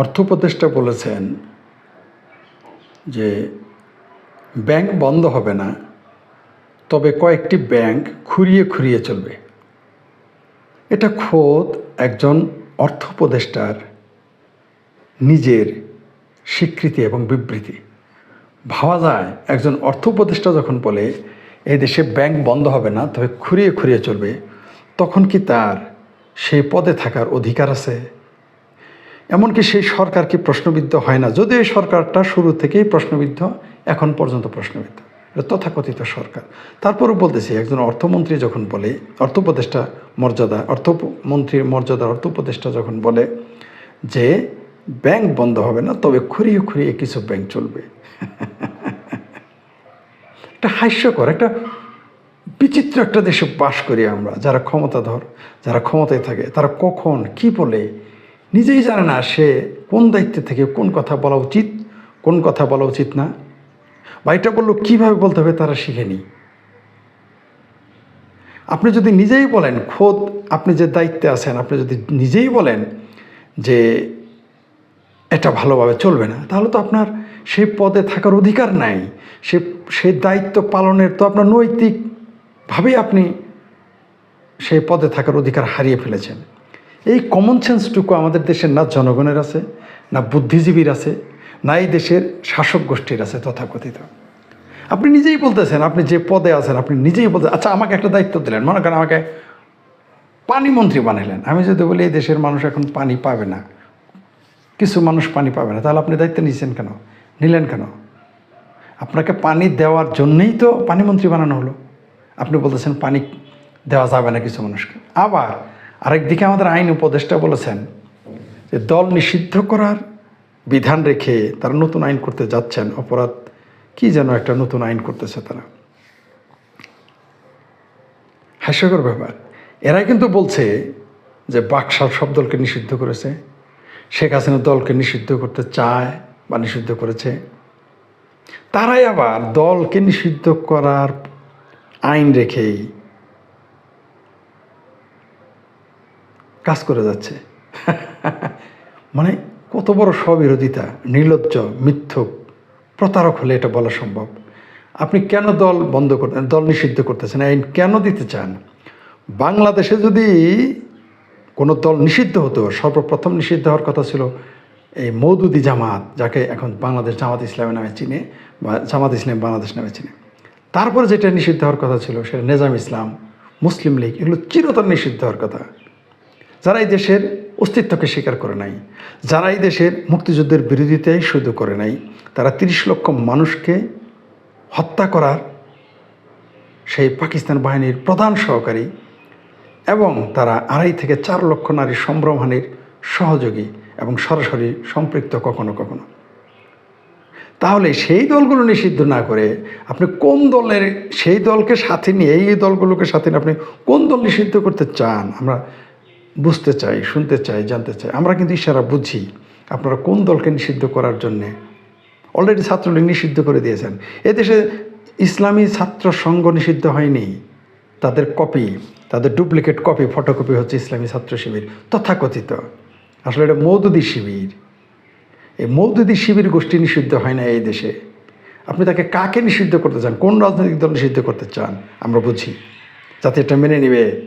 অর্থ উপদেষ্টা বলেছেন যে ব্যাংক বন্ধ হবে না, তবে কয়েকটি ব্যাংক খুঁড়িয়ে খুঁড়িয়ে চলবে। এটা খোদ একজন অর্থ উপদেষ্টার নিজের স্বীকৃতি এবং বিবৃতি। ভাবা যায়, একজন অর্থ উপদেষ্টা যখন বলে, এই দেশে ব্যাংক বন্ধ হবে না, তবে খুঁড়িয়ে খুঁড়িয়ে চলবে, তখন কি তার সেই পদে থাকার অধিকার আছে? এমনকি সেই সরকার কি প্রশ্নবিদ্ধ হয় না। যদিও এই সরকারটা শুরু থেকেই প্রশ্নবিদ্ধ, এখন পর্যন্ত প্রশ্নবিদ্ধ। এটা তথাকথিত সরকার। তারপরও বলতেছি, একজন অর্থমন্ত্রী যখন বলে, অর্থ উপদেষ্টা মর্যাদা অর্থমন্ত্রীর মর্যাদা, অর্থ উপদেষ্টা যখন বলে যে ব্যাংক বন্ধ হবে না, তবে খুঁড়িয়ে খুঁড়িয়ে কিছু ব্যাংক চলবে। একটা হাস্যকর, একটা বিচিত্র একটা দেশে বাস করি আমরা, যারা ক্ষমতাধর, যারা ক্ষমতায় থাকে, তারা কখন, কি বলে নিজেই জানে না সে কোন দায়িত্ব থেকে কোন কথা বলা উচিত, কোন কথা বলা উচিত না। বা এটা বলল কীভাবে বলতে হবে তারা শিখেনি আপনি যদি নিজেই বলেন, খোদ আপনি যে দায়িত্বে আছেন, আপনি যদি নিজেই বলেন যে এটা ভালোভাবে চলবে না, তাহলে তো আপনার সেই পদে থাকার অধিকার নাই। সে সেই দায়িত্ব পালনের তো আপনার নৈতিকভাবেই আপনি সেই পদে থাকার অধিকার হারিয়ে ফেলেছেন। এই কমন সেন্সটুকু আমাদের দেশের না জনগণের আছে, না বুদ্ধিজীবীর আছে, না এই দেশের শাসক গোষ্ঠীর আছে তথাকথিত। আপনি নিজেই বলতেছেন, আপনি যে পদে আছেন, আপনি নিজেই বলতে আচ্ছা আমাকে একটা দায়িত্ব দিলেন, মনে করেন আমাকে পানি মন্ত্রী বানাইলেন। আমি যদি বলি, এই দেশের মানুষ এখন পানি পাবে না, কিছু মানুষ পানি পাবে না, তাহলে আপনি দায়িত্ব নিয়েছেন কেন? নিলেন কেন? আপনাকে পানি দেওয়ার জন্যেই তো পানি মন্ত্রী বানানো হলো। আপনি বলতেছেন, পানি দেওয়া যাবে না কিছু মানুষকে। আবার আরেকদিকে আমাদের আইন উপদেষ্টা বলেছেন যে দল নিষিদ্ধ করার বিধান রেখে তারা নতুন আইন করতে যাচ্ছেন। অপরাধ কি যেন একটা নতুন আইন করতেছে তারা। হাস্যকর ব্যাপার। এরাই কিন্তু বলছে যে বাকশাল সব দলকে নিষিদ্ধ করেছে। শেখ হাসিনা দলকে নিষিদ্ধ করতে চায় বা নিষিদ্ধ করেছে। তারাই আবার দলকে নিষিদ্ধ করার আইন রেখেই কাজ করে যাচ্ছে। মানে কত বড় স্ববিরোধিতা, নির্লজ্জ, মিথ্যুক, প্রতারক হলে এটা বলা সম্ভব। আপনি কেন দল বন্ধ করতে, দল নিষিদ্ধ করতেছেন, আইন কেন দিতে চান? বাংলাদেশে যদি কোনো দল নিষিদ্ধ হতো, সর্বপ্রথম নিষিদ্ধ হওয়ার কথা ছিল এই মৌদুদি জামাত, যাকে এখন বাংলাদেশ জামাত ইসলামের নামে চিনে বা জামাত ইসলাম বাংলাদেশ নামে চিনে। তারপরে যেটা নিষিদ্ধ হওয়ার কথা ছিল, সেটা নেজাম ইসলাম, মুসলিম লীগ, এগুলো চিরতর নিষিদ্ধ হওয়ার কথা। যারা এই দেশের অস্তিত্বকে স্বীকার করে নাই, যারা এই দেশের মুক্তিযুদ্ধের বিরোধিতাই শুধু করে নাই, তারা তিরিশ লক্ষ মানুষকে হত্যা করার সেই পাকিস্তান বাহিনীর প্রধান সহকারী এবং তারা আড়াই থেকে চার লক্ষ নারী সম্ভ্রমহানির সহযোগী এবং সরাসরি সম্পৃক্ত কখনো কখনো। তাহলে সেই দলগুলো নিষিদ্ধ না করে আপনি কোন দলের সেই দলকে সাথে নিয়ে, এই দলগুলোকে সাথে নিয়ে আপনি কোন দল নিষিদ্ধ করতে চান? আমরা বুঝতে চাই, শুনতে চাই, জানতে চাই। আমরা কিন্তু ইশারা বুঝি আপনারা কোন দলকে নিষিদ্ধ করার জন্যে। অলরেডি ছাত্রলীগ নিষিদ্ধ করে দিয়েছেন। এদেশে ইসলামী ছাত্র সংঘ নিষিদ্ধ হয়নি। তাদের কপি তাদের ডুপ্লিকেট কপি ফটোকপি হচ্ছে ইসলামী ছাত্র শিবির, তথাকথিত। আসলে এটা মৌদুদি শিবির। এই মৌদুদি শিবির গোষ্ঠী নিষিদ্ধ হয় না এই দেশে। আপনি তাকে কাকে নিষিদ্ধ করতে চান? কোন রাজনৈতিক দল নিষিদ্ধ করতে চান? আমরা বুঝি। যাতে এটা মেনে নেবে।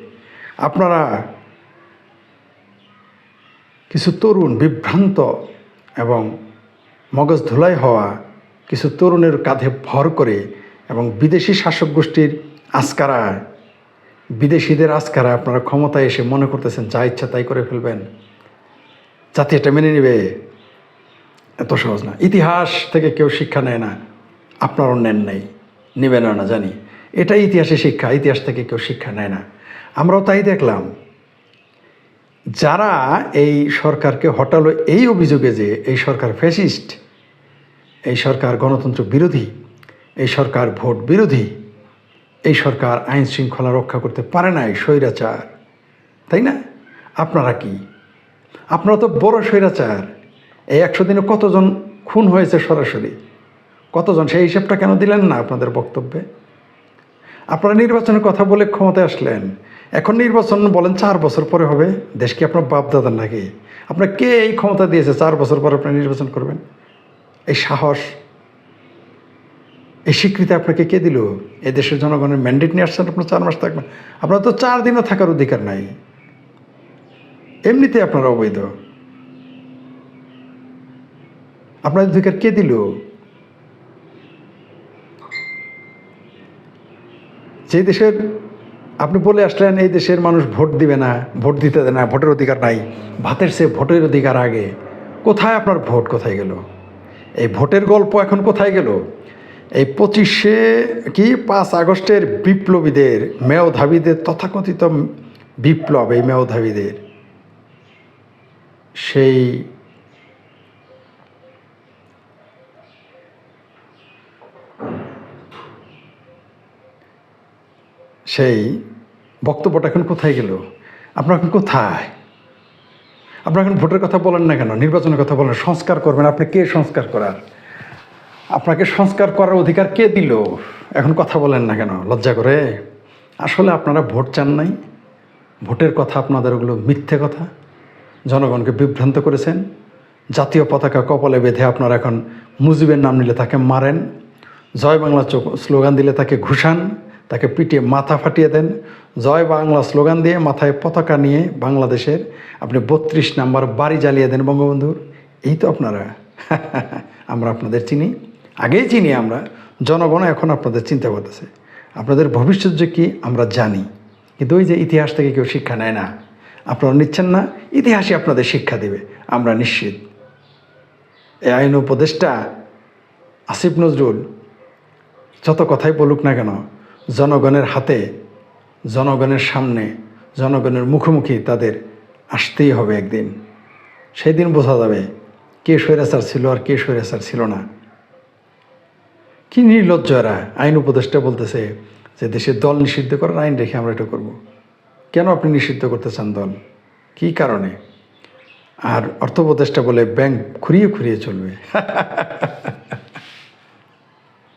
আপনারা কিছু তরুণ বিভ্রান্ত এবং মগজ ধুলাই হওয়া কিছু তরুণের কাঁধে ভর করে এবং বিদেশি শাসক গোষ্ঠীর আস্কারায় বিদেশিদের আস্কারায় আপনারা ক্ষমতায় এসে মনে করতেছেন, যা ইচ্ছা তাই করে ফেলবেন। যাতে এটা মেনে নেবে? এত সহজ না। ইতিহাস থেকে কেউ শিক্ষা নেয় না। আপনারও নেন নাই। নেবেন না জানি। এটাই ইতিহাসে শিক্ষা। ইতিহাস থেকে কেউ শিক্ষা নেয় না। আমরাও তাই দেখলাম। যারা এই সরকারকে হটালো এই অভিযোগে যে এই সরকার ফ্যাসিস্ট, এই সরকার গণতন্ত্র বিরোধী, এই সরকার ভোট বিরোধী, এই সরকার আইন শৃঙ্খলা রক্ষা করতে পারে না এই স্বৈরাচার, তাই না? আপনারা কি? আপনারা তো বড় স্বৈরাচার। এই একশো দিনে কতজন খুন হয়েছে সরাসরি? কতজন? সেই হিসাবটা কেন দিলেন না আপনাদের বক্তব্যে? আপনারা নির্বাচনের কথা বলে ক্ষমতায় আসলেন। এখন নির্বাচন বলেন চার বছর পরে হবে দেশকে আপনার বাপ দাদার নাকি? আপনার কে এই ক্ষমতা দিয়েছে চার বছর পরে আপনি নির্বাচন করবেন? এই সাহস, এই স্বীকৃতি আপনাকে কে দিল? এ দেশের জনগণের ম্যান্ডেট নিয়ে আসছেন আপনার চার মাস থাকবেন। আপনার তো চার দিনও থাকার অধিকার নাই। এমনিতে আপনার অবৈধ। আপনার অধিকার কে দিল? যে দেশের আপনি বলে আসলেন, এই দেশের মানুষ ভোট দিবে না, ভোট দিতে দেয় না, ভোটের অধিকার নাই। ভাতের সে ভোটের অধিকার আগে। কোথায় আপনার ভোট? কোথায় গেল? এই ভোটের গল্প এখন কোথায় গেল? এই পঁচিশে কি? পাঁচ আগস্টের বিপ্লবীদের মেয়ধাবীদের তথাকথিত বিপ্লব এই মেয়ধাবীদের সেই সেই বক্তব্যটা এখন কোথায় গেল? আপনার এখন কোথায়? আপনার এখন ভোটের কথা বলেন না কেন? নির্বাচনের কথা বলেন সংস্কার করবেন। আপনি কে সংস্কার করার? আপনাকে সংস্কার করার অধিকার কে দিল? এখন কথা বলেন না কেন? লজ্জা করে? আসলে আপনারা ভোট চান নাই? ভোটের কথা আপনাদের ওগুলো মিথ্যে কথা? জনগণকে বিভ্রান্ত করেছেন? জাতীয় পতাকা কপালে বেঁধে আপনারা এখন মুজিবের নাম নিলে তাকে মারেন? জয় বাংলা স্লোগান দিলে তাকে ঘুষান? তাকে পিটিয়ে মাথা ফাটিয়ে দেন। জয় বাংলা স্লোগান দিয়ে মাথায় পতাকা নিয়ে বাংলাদেশের আপনি বত্রিশ নাম্বার বাড়ি জ্বালিয়ে দেন বঙ্গবন্ধুর এই তো আপনারা। আমরা আপনাদের চিনি। আগেই চিনি আমরা। জনগণ এখন আপনাদের চিন্তা করতেছে। আপনাদের ভবিষ্যৎ যে কী আমরা জানি। কিন্তু ওই যে ইতিহাস থেকে কেউ শিক্ষা নেয় না। আপনারা নিচ্ছেন না। ইতিহাসই আপনাদের শিক্ষা দেবে। আমরা নিশ্চিত। এই আইন উপদেষ্টা আসিফ নজরুল যত কথাই বলুক না কেন জনগণের হাতে, জনগণের সামনে, জনগণের মুখোমুখি তাদের আসতেই হবে একদিন। সেই দিন বোঝা যাবে কে স্বৈরাচার ছিল আর কে স্বৈরাচার ছিল না। কি নির্লজ্জ এরা, আইন উপদেষ্টা বলতেছে যে দেশে দল নিষিদ্ধ করার আইন রেখে আমরা এটা করব। কেন আপনি নিষিদ্ধ করতে চান দল? কি কারণে? আর অর্থ উপদেষ্টা বলে ব্যাংক খুঁড়িয়ে খুঁড়িয়ে চলবে।